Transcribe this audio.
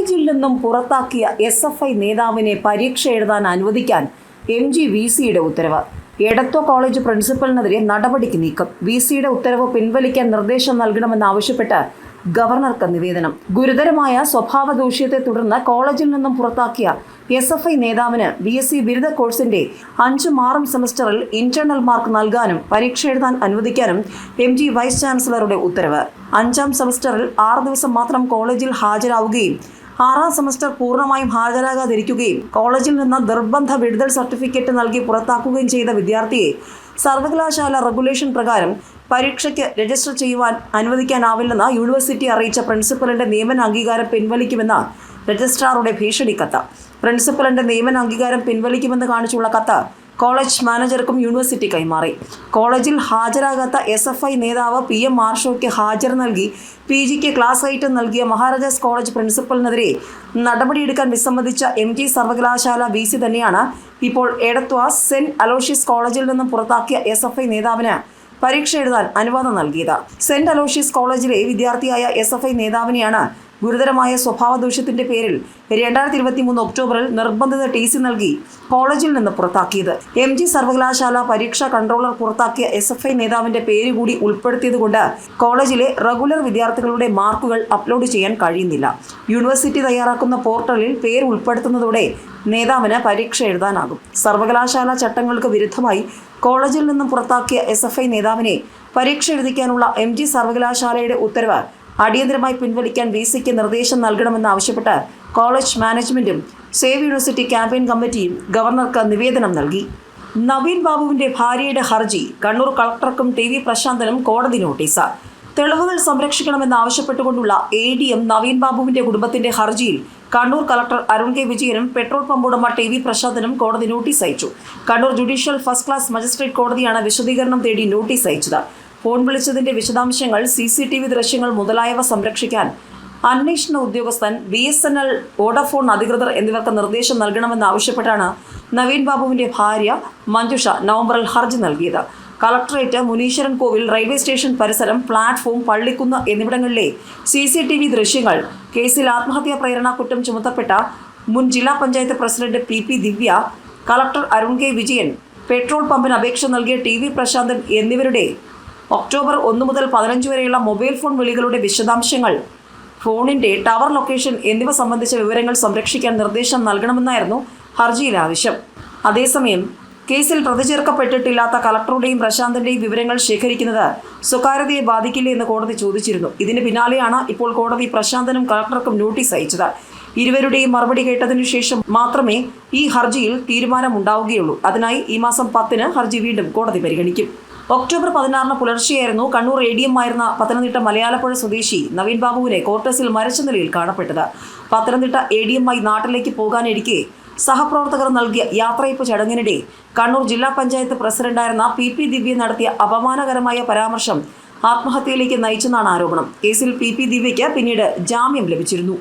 കോളേജിൽ നിന്നും പുറത്താക്കിയ എസ് എഫ് ഐ നേതാവിനെ പരീക്ഷ എഴുതാൻ അനുവദിക്കാൻ എം ജി വി സിയുടെ ഉത്തരവ്. എടത്വ കോളേജ് പ്രിൻസിപ്പലിനെതിരെ നടപടിക്ക് നീക്കം. വി സിയുടെ ഉത്തരവ് പിൻവലിക്കാൻ നിർദ്ദേശം നൽകണമെന്നാവശ്യപ്പെട്ട് ഗവർണർക്ക് നിവേദനം. ഗുരുതരമായ സ്വഭാവ ദൂഷ്യത്തെ തുടർന്ന് കോളേജിൽ നിന്നും പുറത്താക്കിയ എസ് എഫ് ഐ നേതാവിന് ബി എസ് സി ബിരുദ കോഴ്സിന്റെ അഞ്ചും ആറും സെമസ്റ്ററിൽ ഇന്റേണൽ മാർക്ക് നൽകാനും പരീക്ഷ എഴുതാൻ അനുവദിക്കാനും എം ജി വൈസ് ചാൻസലറുടെ ഉത്തരവ്. അഞ്ചാം സെമസ്റ്ററിൽ ആറ് ദിവസം മാത്രം കോളേജിൽ ഹാജരാവുകയും ആറാം സെമസ്റ്റർ പൂർണമായും ഹാജരാകാതിരിക്കുകയും കോളേജിൽ നിന്ന് നിർബന്ധ വിടുതൽ സർട്ടിഫിക്കറ്റ് നൽകി പുറത്താക്കുകയും ചെയ്ത വിദ്യാർത്ഥിയെ സർവകലാശാല റെഗുലേഷൻ പ്രകാരം പരീക്ഷയ്ക്ക് രജിസ്റ്റർ ചെയ്യുവാൻ അനുവദിക്കാനാവില്ലെന്ന് യൂണിവേഴ്സിറ്റി അറിയിച്ച പ്രിൻസിപ്പലിന്റെ നിയമന അംഗീകാരം പിൻവലിക്കുമെന്ന രജിസ്ട്രാറുടെ ഭീഷണി കത്ത്. പ്രിൻസിപ്പലിന്റെ നിയമന അംഗീകാരം പിൻവലിക്കുമെന്ന് കാണിച്ചുള്ള കത്ത് കോളേജ് മാനേജർക്കും യൂണിവേഴ്സിറ്റി കൈമാറി. കോളേജിൽ ഹാജരാകാത്ത എസ് എഫ് ഐ നേതാവ് പി എം മാർഷോയ്ക്ക് ഹാജർ നൽകി. പി ജിക്ക് ക്ലാസ് ഐറ്റം നൽകിയ മഹാരാജാസ് കോളേജ് പ്രിൻസിപ്പലിനെതിരെ നടപടിയെടുക്കാൻ വിസമ്മതിച്ച എം ജി സർവകലാശാല വി സി തന്നെയാണ് ഇപ്പോൾ എടത്വ സെന്റ് അലോഷ്യസ് കോളേജിൽ നിന്നും പുറത്താക്കിയ എസ് എഫ് ഐ നേതാവിന് പരീക്ഷ എഴുതാൻ അനുവാദം നൽകിയത്. സെന്റ് അലോഷ്യസ് കോളേജിലെ വിദ്യാർത്ഥിയായ എസ് എഫ് ഐ നേതാവിനെയാണ് ഗുരുതരമായ സ്വഭാവ ദൂഷ്യത്തിന്റെ പേരിൽ രണ്ടായിരത്തി ഇരുപത്തി മൂന്ന് ഒക്ടോബറിൽ നിർബന്ധിത ടി സി നൽകി കോളേജിൽ നിന്ന് പുറത്താക്കിയത്. എം ജി സർവകലാശാല പരീക്ഷാ കൺട്രോളർ പുറത്താക്കിയ എസ് എഫ് ഐ നേതാവിന്റെ പേര് കൂടി ഉൾപ്പെടുത്തിയതുകൊണ്ട് കോളേജിലെ റെഗുലർ വിദ്യാർത്ഥികളുടെ മാർക്കുകൾ അപ്ലോഡ് ചെയ്യാൻ കഴിയുന്നില്ല. യൂണിവേഴ്സിറ്റി തയ്യാറാക്കുന്ന പോർട്ടലിൽ പേര് ഉൾപ്പെടുത്തുന്നതോടെ നേതാവിന് പരീക്ഷ എഴുതാനാകും. സർവകലാശാല ചട്ടങ്ങൾക്ക് വിരുദ്ധമായി കോളേജിൽ നിന്നും പുറത്താക്കിയ എസ് നേതാവിനെ പരീക്ഷ എഴുതിക്കാനുള്ള എം സർവകലാശാലയുടെ ഉത്തരവ് അടിയന്തരമായി പിൻവലിക്കാൻ വി സിക്ക് നിർദ്ദേശം നൽകണമെന്നാവശ്യപ്പെട്ട് കോളേജ് മാനേജ്മെന്റും സേവ് യൂണിവേഴ്സിറ്റി ക്യാമ്പയിൻ കമ്മിറ്റിയും ഗവർണർക്ക് നിവേദനം നൽകി. നവീൻ ബാബുവിന്റെ ഭാര്യയുടെ ഹർജി കണ്ണൂർ കളക്ടർക്കും ടി വി പ്രശാന്തനും കോടതി നോട്ടീസ്. തെളിവുകൾ സംരക്ഷിക്കണമെന്ന് ആവശ്യപ്പെട്ടുകൊണ്ടുള്ള എ ഡി എം നവീൻ ബാബുവിന്റെ കുടുംബത്തിന്റെ ഹർജിയിൽ കണ്ണൂർ കളക്ടർ അരുൺ കെ വിജയനും പെട്രോൾ പമ്പ് ഉടമ ടി വി പ്രശാന്തനും കോടതി നോട്ടീസ് അയച്ചു. Kannur judicial first class magistrate കോടതിയാണ് വിശദീകരണം തേടി നോട്ടീസ് അയച്ചത്. ഫോൺ വിളിച്ചതിന്റെ വിശദാംശങ്ങൾ സി സി ടി വി ദൃശ്യങ്ങൾ മുതലായവ സംരക്ഷിക്കാൻ അന്വേഷണ ഉദ്യോഗസ്ഥൻ B S N L Vodafone അധികൃതർ എന്നിവർക്ക് നിർദ്ദേശം നൽകണമെന്നാവശ്യപ്പെട്ടാണ് നവീൻ ബാബുവിന്റെ ഭാര്യ മഞ്ജുഷ നവംബറിൽ ഹർജി നൽകിയത്. Collectorate Muneeswaran Kovil railway station പരിസരം പ്ലാറ്റ്ഫോം പള്ളിക്കുന്ന് എന്നിവിടങ്ങളിലെ സി സി ടി വി ദൃശ്യങ്ങൾ കേസിൽ ആത്മഹത്യാ പ്രേരണ കുറ്റം ചുമത്തപ്പെട്ട മുൻ ജില്ലാ panchayat president P P Divya collector Arun K Vijayan petrol പമ്പിന് അപേക്ഷ നൽകിയ ടി വി പ്രശാന്തൻ എന്നിവരുടെ ഒക്ടോബർ ഒന്ന് മുതൽ പതിനഞ്ച് വരെയുള്ള മൊബൈൽ ഫോൺ വിളികളുടെ വിശദാംശങ്ങൾ ഫോണിന്റെ ടവർ ലൊക്കേഷൻ എന്നിവ സംബന്ധിച്ച വിവരങ്ങൾ സംരക്ഷിക്കാൻ നിർദ്ദേശം നൽകണമെന്നായിരുന്നു ഹർജിയിൽ ആവശ്യം. അതേസമയം കേസിൽ പ്രതി ചേർക്കപ്പെട്ടിട്ടില്ലാത്ത കളക്ടറുടെയും പ്രശാന്തിന്റെയും വിവരങ്ങൾ ശേഖരിക്കുന്നത് സ്വകാര്യതയെ ബാധിക്കില്ലേ എന്ന് കോടതി ചോദിച്ചിരുന്നു. ഇതിന് പിന്നാലെയാണ് ഇപ്പോൾ കോടതി പ്രശാന്തനും കളക്ടർക്കും നോട്ടീസ് അയച്ചത്. ഇരുവരുടെയും മറുപടി കേട്ടതിനു ശേഷം മാത്രമേ ഈ ഹർജിയിൽ തീരുമാനമുണ്ടാവുകയുള്ളൂ. അതിനായി ഈ മാസം പത്തിന് ഹർജി വീണ്ടും കോടതി പരിഗണിക്കും. ഒക്ടോബർ പതിനാറിന് പുലർച്ചെയായിരുന്നു കണ്ണൂർ എ ഡി എം ആയിരുന്ന പത്തനംതിട്ട മലയാളപ്പുഴ സ്വദേശി നവീൻ ബാബുവിനെ കോർട്ടസിൽ മരിച്ച നിലയിൽ കാണപ്പെട്ടത്. പത്തനംതിട്ട എ ഡി എം ആയി നാട്ടിലേക്ക് പോകാനിരിക്കെ സഹപ്രവർത്തകർ നൽകിയ യാത്രയപ്പ് ചടങ്ങിനിടെ കണ്ണൂർ ജില്ലാ പഞ്ചായത്ത് പ്രസിഡന്റായിരുന്ന പി പി ദിവ്യ നടത്തിയ അപമാനകരമായ പരാമർശം ആത്മഹത്യയിലേക്ക് നയിച്ചെന്നാണ് ആരോപണം. കേസിൽ പി പി ദിവ്യയ്ക്ക് പിന്നീട് ജാമ്യം ലഭിച്ചിരുന്നു.